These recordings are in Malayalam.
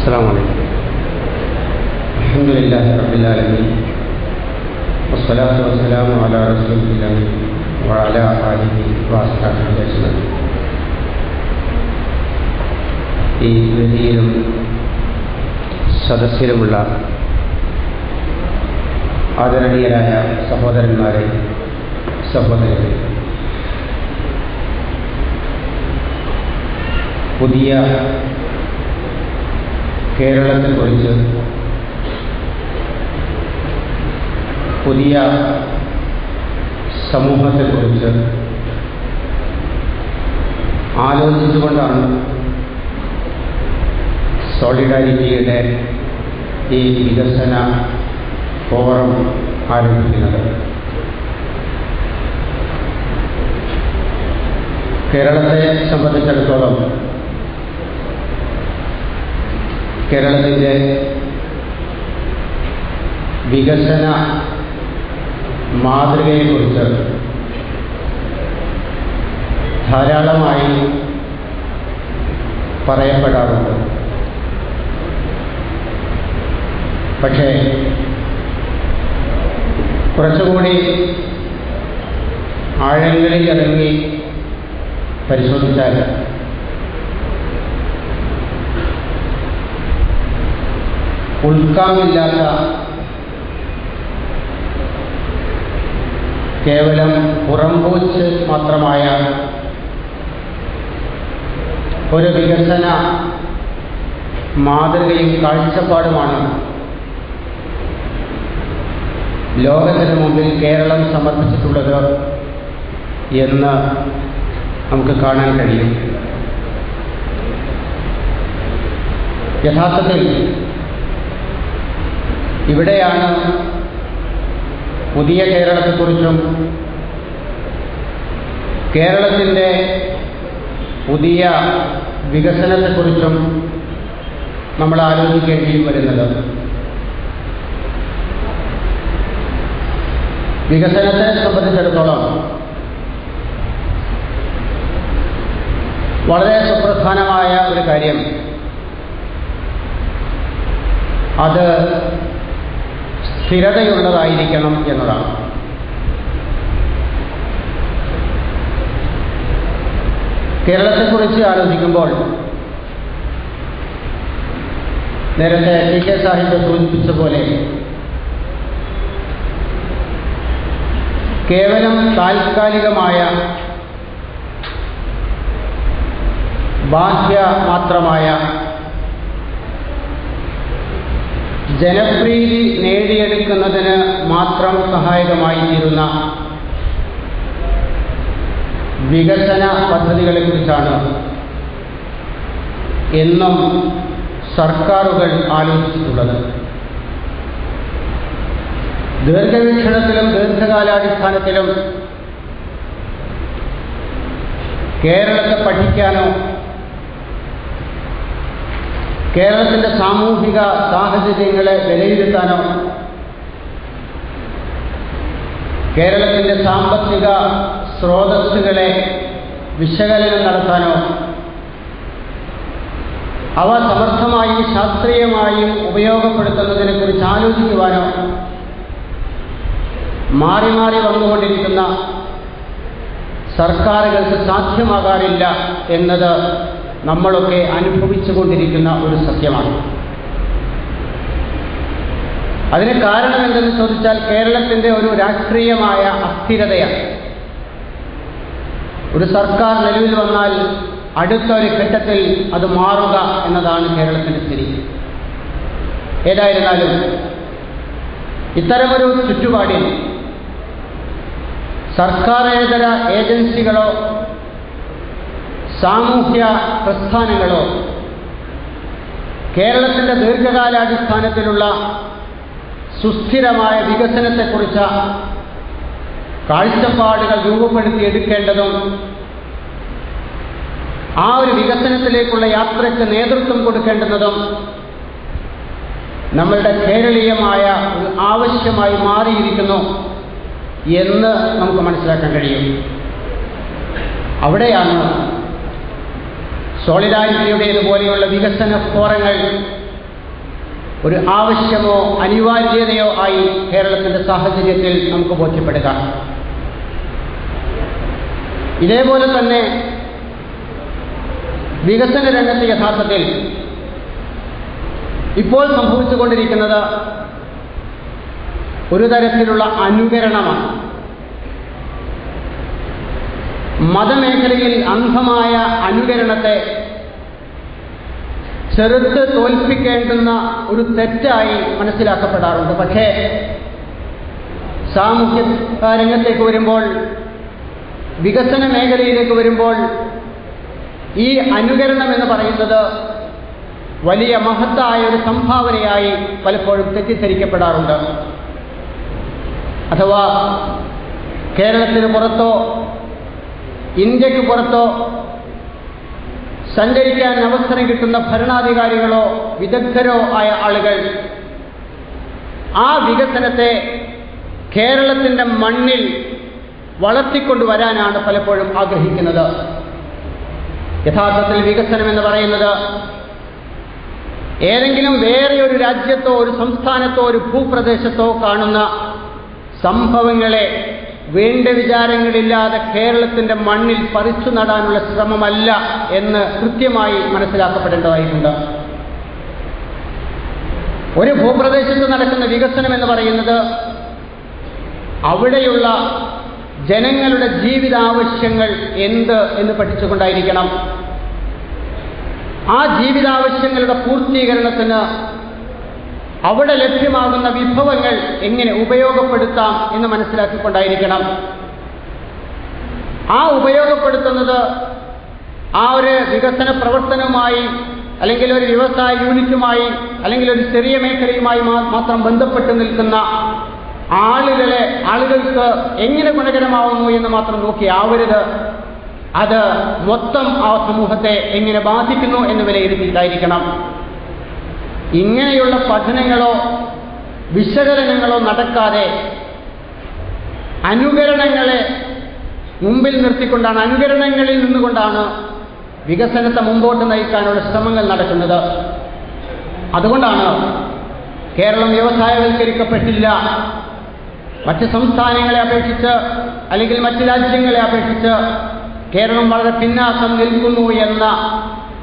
السلام عليكم الحمد لله رب العالمين والصلاة والسلام على رسول الله وعلى آله وأصحابه أجمعين ഈ വേദിയിലും സദസ്സിലുമുള്ള ആദരണീയരായ സഹോദരന്മാരെ സഹോദരരെ പുതിയ കേരളത്തെക്കുറിച്ച് പുതിയ സമൂഹത്തെക്കുറിച്ച് ആലോചിച്ചുകൊണ്ടാണ് സോളിഡാരിറ്റിയുടെ ഈ വികസന ഫോറം ആരംഭിക്കുന്നത്. കേരളത്തെ സംബന്ധിച്ചിടത്തോളം കേരളത്തിന്റെ വികസന മാതൃകയെക്കുറിച്ച് ധാരാളമായി പറയപ്പെടാറുണ്ട്. പക്ഷേ കുറച്ചുകൂടി ആഴങ്ങളിൽ ഇറങ്ങി പരിശോധിച്ചാൽ ഉൾക്കാമില്ലാത്ത കേവലം പുറംപൂച്ച് മാത്രമായ ഒരു വികസന മാതൃകയും കാഴ്ചപ്പാടുമാണ് ലോകത്തിന് മുമ്പിൽ കേരളം സമർപ്പിച്ചിട്ടുള്ളത് എന്ന് നമുക്ക് കാണാൻ കഴിയും. യഥാർത്ഥത്തിൽ ഇവിടെയാണ് പുതിയ കേരളത്തെക്കുറിച്ചും കേരളത്തിന്റെ പുതിയ വികസനത്തെക്കുറിച്ചും നമ്മൾ ആലോചിക്കേണ്ടി വരുന്നത്. വികസനത്തെ സംബന്ധിച്ചിടത്തോളം വളരെ സുപ്രധാനമായ ഒരു കാര്യം. അത് സ്ഥിരതയുള്ളതായിരിക്കണം എന്നതാണ്. കേരളത്തെക്കുറിച്ച് ആലോചിക്കുമ്പോൾ നേരത്തെ ടി കെ സാഹിബ് സൂചിപ്പിച്ച പോലെ കേവലം താൽക്കാലികമായ ബാഹ്യ മാത്രമായ ജനപ്രീതി നേടിയെടുക്കുന്നതിന് മാത്രം സഹായകമായി തീരുന്ന വികസന പദ്ധതികളെക്കുറിച്ചാണ് എന്നും സർക്കാരുകൾ ആലോചിച്ചിട്ടുള്ളത്. ദീർഘവീക്ഷണത്തിലും ദീർഘകാലാടിസ്ഥാനത്തിലും കേരളത്തെ പഠിക്കാനോ കേരളത്തിന്റെ സാമൂഹിക സാഹചര്യങ്ങളെ വിലയിരുത്താനോ കേരളത്തിന്റെ സാമ്പത്തിക സ്രോതസ്സുകളെ വിശകലനം നടത്താനോ അവ സമർത്ഥമായും ശാസ്ത്രീയമായും ഉപയോഗപ്പെടുത്തുന്നതിനെക്കുറിച്ച് ആലോചിക്കുവാനോ മാറി മാറി വന്നുകൊണ്ടിരിക്കുന്ന സർക്കാരുകൾക്ക് സാധ്യമാകാറില്ല എന്നത് നമ്മളൊക്കെ അനുഭവിച്ചുകൊണ്ടിരിക്കുന്ന ഒരു സത്യമാണ്. അതിന് കാരണം എന്തെന്ന് ചോദിച്ചാൽ കേരളത്തിന്റെ ഒരു രാഷ്ട്രീയമായ അസ്ഥിരതയാണ്. ഒരു സർക്കാർ നിലവിൽ വന്നാൽ അടുത്ത ഒരു ഘട്ടത്തിൽ അത് മാറുക എന്നതാണ് കേരളത്തിന്റെ സ്ഥിതി. ഏതായിരുന്നാലും ഇത്തരമൊരു ചുറ്റുപാടിൽ സർക്കാരേതര ഏജൻസികളോ സാമൂഹ്യ പ്രസ്ഥാനങ്ങളോ കേരളത്തിന്റെ ദീർഘകാലാടിസ്ഥാനത്തിലുള്ള സുസ്ഥിരമായ വികസനത്തെക്കുറിച്ച് കാഴ്ചപ്പാടുകൾ രൂപപ്പെടുത്തിയെടുക്കേണ്ടതും ആ ഒരു വികസനത്തിലേക്കുള്ള യാത്രയ്ക്ക് നേതൃത്വം കൊടുക്കേണ്ടുന്നതും നമ്മളുടെ കേരളീയമായ ഒരു ആവശ്യമായി മാറിയിരിക്കുന്നു എന്ന് നമുക്ക് മനസ്സിലാക്കാൻ കഴിയും. അവിടെയാണ് സോളിഡാരിറ്റിയുടേതുപോലെയുള്ള വികസന ഫോറങ്ങൾ ഒരു ആവശ്യമോ അനിവാര്യതയോ ആയി കേരളത്തിന്റെ സാഹചര്യത്തിൽ നമുക്ക് ബോധ്യപ്പെടുക. ഇതേപോലെ തന്നെ വികസന രംഗത്ത് യഥാർത്ഥത്തിൽ ഇപ്പോൾ സംഭവിച്ചുകൊണ്ടിരിക്കുന്നത് ഒരു തരത്തിലുള്ള അനുകരണമാണ്. മതമേഖലയിൽ അന്ധമായ അനുകരണത്തെ ചെറുത്ത് തോൽപ്പിക്കേണ്ടുന്ന ഒരു തെറ്റായി മനസ്സിലാക്കപ്പെടാറുണ്ട്. പക്ഷേ സാമൂഹ്യ രംഗത്തേക്ക് വരുമ്പോൾ വികസന മേഖലയിലേക്ക് വരുമ്പോൾ ഈ അനുകരണം എന്ന് പറയുന്നത് വലിയ മഹത്തായ ഒരു സംഭാവനയായി പലപ്പോഴും തെറ്റിദ്ധരിക്കപ്പെടാറുണ്ട്. അഥവാ കേരളത്തിന് പുറത്തോ ഇന്ത്യയ്ക്ക് പുറത്തോ സഞ്ചരിക്കാൻ അവസരം കിട്ടുന്ന ഭരണാധികാരികളോ വിദഗ്ധരോ ആയ ആളുകൾ ആ വികസനത്തെ കേരളത്തിന്റെ മണ്ണിൽ വളർത്തിക്കൊണ്ടുവരാനാണ് പലപ്പോഴും ആഗ്രഹിക്കുന്നത്. യഥാർത്ഥത്തിൽ വികസനം എന്ന് പറയുന്നത് ഏതെങ്കിലും വേറെ ഒരു രാജ്യത്തോ ഒരു സംസ്ഥാനത്തോ ഒരു ഭൂപ്രദേശത്തോ കാണുന്ന സംഭവങ്ങളെ വേണ്ട വിചാരങ്ങളില്ലാതെ കേരളത്തിന്റെ മണ്ണിൽ പറിച്ചു നടാനുള്ള ശ്രമമല്ല എന്ന് കൃത്യമായി മനസ്സിലാക്കപ്പെടേണ്ടതായിട്ടുണ്ട്. ഒരു ഭൂപ്രദേശത്ത് നടക്കുന്ന വികസനം എന്ന് പറയുന്നത് അവിടെയുള്ള ജനങ്ങളുടെ ജീവിതാവശ്യങ്ങൾ എന്ത് എന്ന് പഠിച്ചുകൊണ്ടായിരിക്കണം. ആ ജീവിതാവശ്യങ്ങളുടെ പൂർത്തീകരണത്തിന് അവിടെ ലഭ്യമാകുന്ന വിഭവങ്ങൾ എങ്ങനെ ഉപയോഗപ്പെടുത്താം എന്ന് മനസ്സിലാക്കിക്കൊണ്ടായിരിക്കണം. ആ ഉപയോഗപ്പെടുത്തുന്നത് ആ ഒരു വികസന പ്രവർത്തനവുമായി അല്ലെങ്കിൽ ഒരു വ്യവസായ യൂണിറ്റുമായി അല്ലെങ്കിൽ ഒരു ചെറിയ മേഖലയുമായി മാത്രം ബന്ധപ്പെട്ട് നിൽക്കുന്ന ആളുകളെ ആളുകൾക്ക് എങ്ങനെ ഗുണകരമാവുന്നു എന്ന് മാത്രം നോക്കി ആവരുത്. അത് മൊത്തം ആ സമൂഹത്തെ എങ്ങനെ ബാധിക്കുന്നു എന്ന് വിലയിരുത്തിയിട്ടായിരിക്കണം. ഇങ്ങനെയുള്ള പഠനങ്ങളോ വിശകലനങ്ങളോ നടക്കാതെ അനുകരണങ്ങളെ മുമ്പിൽ നിർത്തിക്കൊണ്ടാണ് അനുകരണങ്ങളിൽ നിന്നുകൊണ്ടാണ് വികസനത്തെ മുമ്പോട്ട് നയിക്കാനുള്ള ശ്രമങ്ങൾ നടക്കുന്നത്. അതുകൊണ്ടാണ് കേരളം വ്യവസായവൽക്കരിക്കപ്പെട്ടില്ല. മറ്റ് സംസ്ഥാനങ്ങളെ അപേക്ഷിച്ച് അല്ലെങ്കിൽ മറ്റ് രാജ്യങ്ങളെ അപേക്ഷിച്ച് കേരളം വളരെ പിന്നാക്കം നിൽക്കുന്നു എന്ന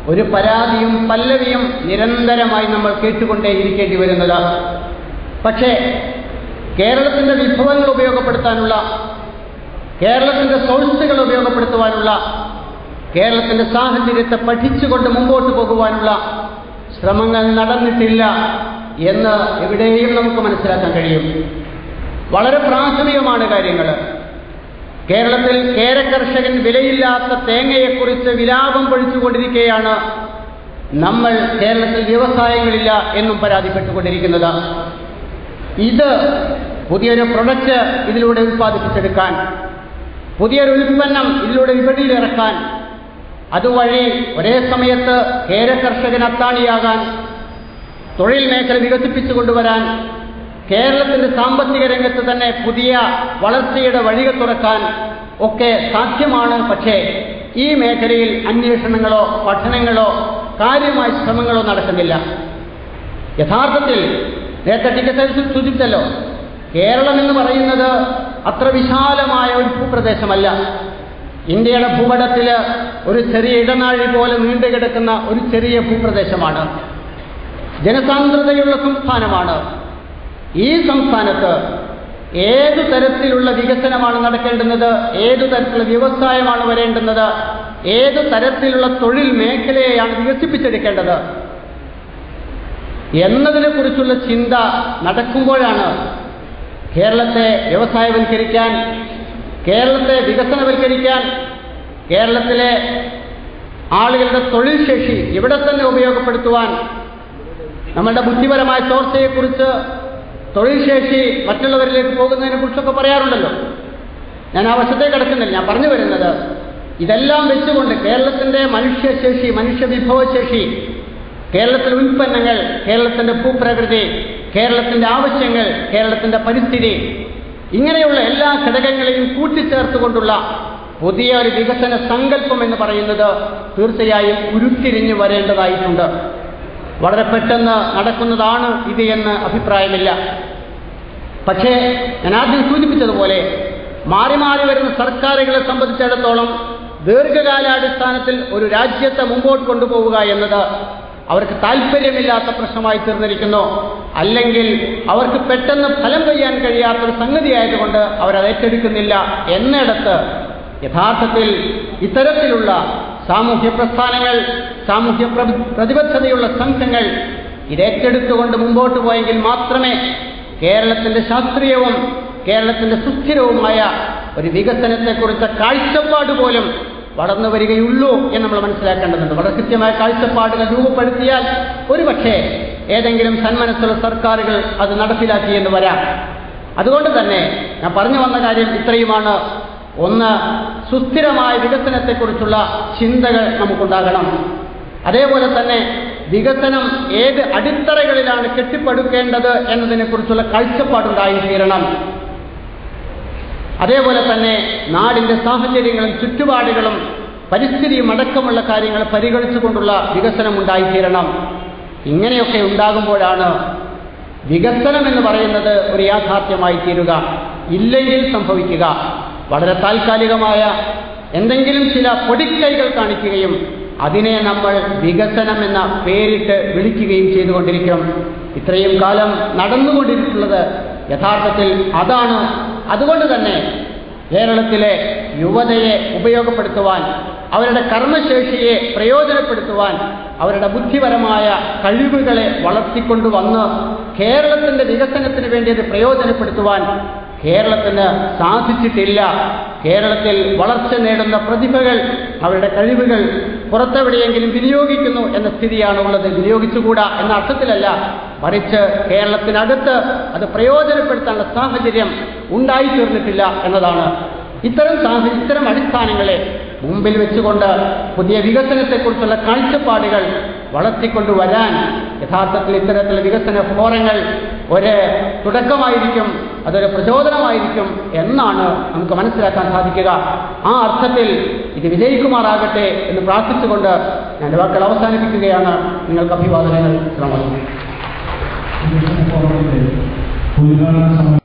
ഒരു പരാതിയും പല്ലവിയും നിരന്തരമായി നമ്മൾ കേട്ടുകൊണ്ടേയിരിക്കേണ്ടി വരുന്നത്. പക്ഷേ കേരളത്തിന്റെ വിഭവങ്ങൾ ഉപയോഗപ്പെടുത്താനുള്ള കേരളത്തിന്റെ സോഴ്സുകൾ ഉപയോഗപ്പെടുത്തുവാനുള്ള കേരളത്തിന്റെ സാഹചര്യത്തെ പഠിച്ചുകൊണ്ട് മുമ്പോട്ട് പോകുവാനുള്ള ശ്രമങ്ങൾ നടന്നിട്ടില്ല എന്ന് എവിടെയും നമുക്ക് മനസ്സിലാക്കാൻ കഴിയും. വളരെ പ്രാഥമികമാണ് കാര്യങ്ങൾ കേരളത്തിൽ കേരകർഷകൻ വിലയില്ലാത്ത തേങ്ങയെക്കുറിച്ച് വിലാപം പൊഴിച്ചുകൊണ്ടിരിക്കുകയാണ് നമ്മൾ കേരളത്തിൽ വ്യവസായങ്ങളില്ല എന്നും പരാതിപ്പെട്ടുകൊണ്ടിരിക്കുന്നത്. ഇത് പുതിയൊരു പ്രൊഡക്റ്റ് ഇതിലൂടെ ഉൽപ്പാദിപ്പിച്ചെടുക്കാൻ പുതിയൊരു ഉൽപ്പന്നം ഇതിലൂടെ വിപണിയിലിറക്കാൻ അതുവഴി ഒരേ സമയത്ത് കേരകർഷകൻ അത്താണിയാകാൻ തൊഴിൽ മേഖല വികസിപ്പിച്ചു കൊണ്ടുവരാൻ കേരളത്തിന്റെ സാമ്പത്തിക രംഗത്ത് തന്നെ പുതിയ വളർച്ചയുടെ വഴികൾ തുറക്കാൻ ഒക്കെ സാധ്യമാണ്. പക്ഷേ ഈ മേഖലയിൽ അന്വേഷണങ്ങളോ പഠനങ്ങളോ കാര്യമായ ശ്രമങ്ങളോ നടക്കുന്നില്ല. യഥാർത്ഥത്തിൽ നേരത്തെ ടിക്കറ്റ് സൂചിപ്പിച്ചല്ലോ കേരളം എന്ന് പറയുന്നത് അത്ര വിശാലമായ ഒരു ഭൂപ്രദേശമല്ല. ഇന്ത്യയുടെ ഭൂപടത്തിൽ ഒരു ചെറിയ ഇടനാഴി പോലെ നീണ്ടുകിടക്കുന്ന ഒരു ചെറിയ ഭൂപ്രദേശമാണ്. ജനസാന്ദ്രതയുള്ള സംസ്ഥാനമാണ്. ഈ സംസ്ഥാനത്ത് ഏതു തരത്തിലുള്ള വികസനമാണ് നടക്കേണ്ടുന്നത്? ഏതു തരത്തിലുള്ള വ്യവസായമാണ് വരേണ്ടുന്നത്? ഏതു തരത്തിലുള്ള തൊഴിൽ മേഖലയെയാണ് വികസിപ്പിച്ചെടുക്കേണ്ടത്? എന്നതിനെക്കുറിച്ചുള്ള ചിന്ത നടക്കുമ്പോഴാണ് കേരളത്തെ വ്യവസായവൽക്കരിക്കാൻ കേരളത്തെ വികസനവൽക്കരിക്കാൻ കേരളത്തിലെ ആളുകളുടെ തൊഴിൽ ശേഷി ഇവിടെ തന്നെ ഉപയോഗപ്പെടുത്തുവാൻ നമ്മളുടെ ബുദ്ധിപരമായ ചോർച്ചയെക്കുറിച്ച് തൊഴിൽ ശേഷി മറ്റുള്ളവരിലേക്ക് പോകുന്നതിനെ കുറിച്ചൊക്കെ പറയാറുണ്ടല്ലോ. ഞാൻ ആ വശത്തെ കിടക്കുന്നില്ല. ഞാൻ പറഞ്ഞു വരുന്നത് ഇതെല്ലാം വെച്ചുകൊണ്ട് കേരളത്തിന്റെ മനുഷ്യശേഷി മനുഷ്യ വിഭവശേഷി കേരളത്തിലെ ഉൽപ്പന്നങ്ങൾ കേരളത്തിന്റെ ഭൂപ്രകൃതി കേരളത്തിന്റെ ആവശ്യങ്ങൾ കേരളത്തിന്റെ പരിസ്ഥിതി ഇങ്ങനെയുള്ള എല്ലാ ഘടകങ്ങളെയും കൂട്ടിച്ചേർത്തുകൊണ്ടുള്ള പുതിയ ഒരു വികസന സങ്കല്പം എന്ന് പറയുന്നത് തീർച്ചയായും ഉരുത്തിരിഞ്ഞു വരേണ്ടതായിട്ടുണ്ട്. വളരെ പെട്ടെന്ന് നടക്കുന്നതാണ് ഇത് എന്ന് അഭിപ്രായമില്ല. പക്ഷേ ഞാൻ ആദ്യം സൂചിപ്പിച്ചതുപോലെ മാറി മാറി വരുന്ന സർക്കാരുകളെ സംബന്ധിച്ചിടത്തോളം ദീർഘകാലാടിസ്ഥാനത്തിൽ ഒരു രാജ്യത്തെ മുമ്പോട്ട് കൊണ്ടുപോവുക എന്നത് അവർക്ക് താല്പര്യമില്ലാത്ത പ്രശ്നമായി തീർന്നിരിക്കുന്നു. അല്ലെങ്കിൽ അവർക്ക് പെട്ടെന്ന് ഫലം കൊയ്യാൻ കഴിയാത്തൊരു സംഗതിയായതുകൊണ്ട് അവരത് ഏറ്റെടുക്കുന്നില്ല. എന്നിടത്ത് യഥാർത്ഥത്തിൽ ഇത്തരത്തിലുള്ള സാമൂഹ്യ പ്രസ്ഥാനങ്ങൾ സാമൂഹ്യ പ്ര- പ്രതിബദ്ധതയുള്ള സംഘങ്ങൾ ഇതേറ്റെടുത്തുകൊണ്ട് മുമ്പോട്ട് പോയെങ്കിൽ മാത്രമേ കേരളത്തിന്റെ ശാസ്ത്രീയവും കേരളത്തിന്റെ സുസ്ഥിരവുമായ ഒരു വികസനത്തെക്കുറിച്ച കാഴ്ചപ്പാട് പോലും വളർന്നു വരികയുള്ളൂ എന്ന് നമ്മൾ മനസ്സിലാക്കേണ്ടതുണ്ട്. വളരെ കൃത്യമായ കാഴ്ചപ്പാടുകൾ രൂപപ്പെടുത്തിയാൽ ഒരുപക്ഷെ ഏതെങ്കിലും സന്മനസ്സുള്ള സർക്കാരുകൾ അത് നടപ്പിലാക്കിയെന്ന് വരാം. അതുകൊണ്ട് തന്നെ ഞാൻ പറഞ്ഞു വന്ന കാര്യം ഇത്രയുമാണ്. ഒന്ന് സുസ്ഥിരമായ വികസനത്തെക്കുറിച്ചുള്ള ചിന്തകൾ നമുക്കുണ്ടാകണം. അതേപോലെ തന്നെ വികസനം ഏത് അടിത്തറകളിലാണ് കെട്ടിപ്പടുക്കേണ്ടത് എന്നതിനെക്കുറിച്ചുള്ള കുറിച്ചുള്ള തീരണം അതേപോലെ തന്നെ നാടിന്റെ സാഹചര്യങ്ങളും ചുറ്റുപാടുകളും പരിസ്ഥിതിയും അടക്കമുള്ള കാര്യങ്ങൾ പരിഗണിച്ചുകൊണ്ടുള്ള വികസനം ഉണ്ടായിത്തീരണം. ഇങ്ങനെയൊക്കെ ഉണ്ടാകുമ്പോഴാണ് വികസനം എന്ന് പറയുന്നത് ഒരു യാഥാർത്ഥ്യമായി തീരുക ഇല്ലെങ്കിൽ സംഭവിക്കുക. വളരെ താൽക്കാലികമായ എന്തെങ്കിലും ചില പൊടിക്കൈകൾ കാണിക്കുകയും അതിനെ നമ്മൾ വികസനം എന്ന പേരിട്ട് വിളിക്കുകയും ചെയ്തുകൊണ്ടിരിക്കും ഇത്രയും കാലം നടന്നുകൊണ്ടിരിക്കുന്നത് യഥാർത്ഥത്തിൽ അതാണ്. അതുകൊണ്ട് തന്നെ കേരളത്തിലെ യുവതയെ ഉപയോഗപ്പെടുത്തുവാൻ അവരുടെ കർമ്മശേഷിയെ പ്രയോജനപ്പെടുത്തുവാൻ അവരുടെ ബുദ്ധിപരമായ കഴിവുകളെ വളർത്തിക്കൊണ്ടുവന്ന് കേരളത്തിന്റെ വികസനത്തിന് വേണ്ടി അത് പ്രയോജനപ്പെടുത്തുവാൻ കേരളത്തിന് സാധിച്ചിട്ടില്ല. കേരളത്തിൽ വളർച്ച നേടുന്ന പ്രതിഭകൾ അവരുടെ കഴിവുകൾ പുറത്തെവിടെയെങ്കിലും വിനിയോഗിക്കുന്നു എന്ന സ്ഥിതിയാണ് ഉള്ളത്. വിനിയോഗിച്ചുകൂടാ എന്ന അർത്ഥത്തിലല്ല. മറിച്ച് കേരളത്തിനകത്ത് അത് പ്രയോജനപ്പെടുത്താനുള്ള സാഹചര്യം ഉണ്ടായിത്തീർന്നിട്ടില്ല എന്നതാണ്. ഇത്തരം സാഹചര്യം ഇത്തരം അടിസ്ഥാനങ്ങളെ മുമ്പിൽ വെച്ചുകൊണ്ട് പുതിയ വികസനത്തെക്കുറിച്ചുള്ള കാഴ്ചപ്പാടുകൾ വളർത്തിക്കൊണ്ടുവരാൻ യഥാർത്ഥത്തിൽ ഇത്തരത്തിലുള്ള വികസന ഫോറങ്ങൾ ഒരു തുടക്കമായിരിക്കും. അതൊരു പ്രചോദനമായിരിക്കും എന്നാണ് നമുക്ക് മനസ്സിലാക്കാൻ സാധിക്കുക. ആ അർത്ഥത്തിൽ ഇത് വിജയിക്കുമാറാകട്ടെ എന്ന് പ്രാർത്ഥിച്ചുകൊണ്ട് ഞാൻ വാക്കൾ അവസാനിപ്പിക്കുകയാണ്. നിങ്ങൾക്ക് അഭിവാദനങ്ങൾ ശ്രമം